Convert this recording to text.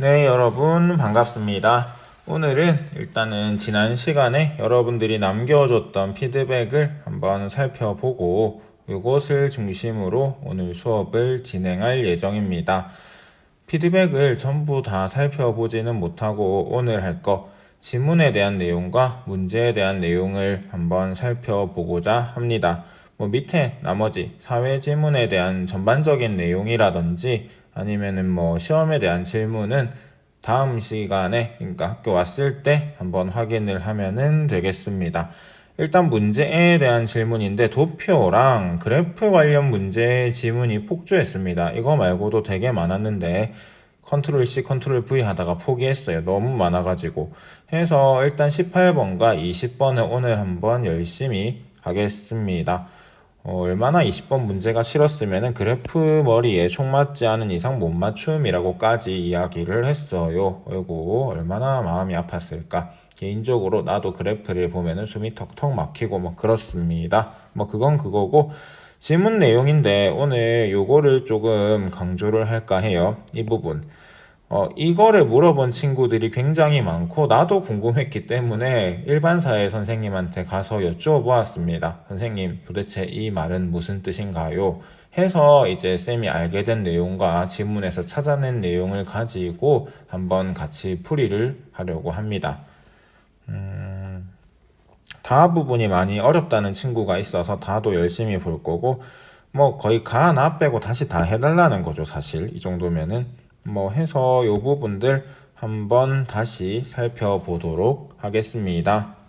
네, 여러분 반갑습니다. 오늘은 일단은 지난 시간에 여러분들이 남겨줬던 피드백을 한번 살펴보고 이것을 중심으로 오늘 수업을 진행할 예정입니다. 피드백을 전부 다 살펴보지는 못하고 오늘 할 거 지문에 대한 내용과 문제에 대한 내용을 한번 살펴보고자 합니다. 뭐 밑에 나머지 사회 지문에 대한 전반적인 내용이라든지 아니면은 뭐 시험에 대한 질문은 다음 시간에 그러니까 학교 왔을 때 한번 확인을 하면은 되겠습니다. 일단 문제에 대한 질문인데 도표랑 그래프 관련 문제 지문이 폭주했습니다. 이거 말고도 되게 많았는데 컨트롤 C, 컨트롤 V 하다가 포기했어요. 너무 많아가지고. 해서 일단 18번과 20번을 오늘 한번 열심히 하겠습니다. 어, 얼마나 20번 문제가 싫었으면은 그래프 머리에 총 맞지 않은 이상 못 맞춤이라고까지 이야기를 했어요. 아이고, 얼마나 마음이 아팠을까. 개인적으로 나도 그래프를 보면은 숨이 턱턱 막히고 뭐 그렇습니다. 뭐 그건 그거고 지문 내용인데 오늘 요거를 조금 강조를 할까 해요. 이 부분. 어, 이거를 물어본 친구들이 굉장히 많고 나도 궁금했기 때문에 일반사회 선생님한테 가서 여쭤보았습니다. 선생님, 도대체 이 말은 무슨 뜻인가요? 해서 이제 쌤이 알게 된 내용과 지문에서 찾아낸 내용을 가지고 한번 같이 풀이를 하려고 합니다. 다 부분이 많이 어렵다는 친구가 있어서 다도 열심히 볼 거고 뭐 거의 가나 빼고 다시 다 해달라는 거죠 사실 이 정도면은 뭐 해서 요 부분들 한번 다시 살펴보도록 하겠습니다.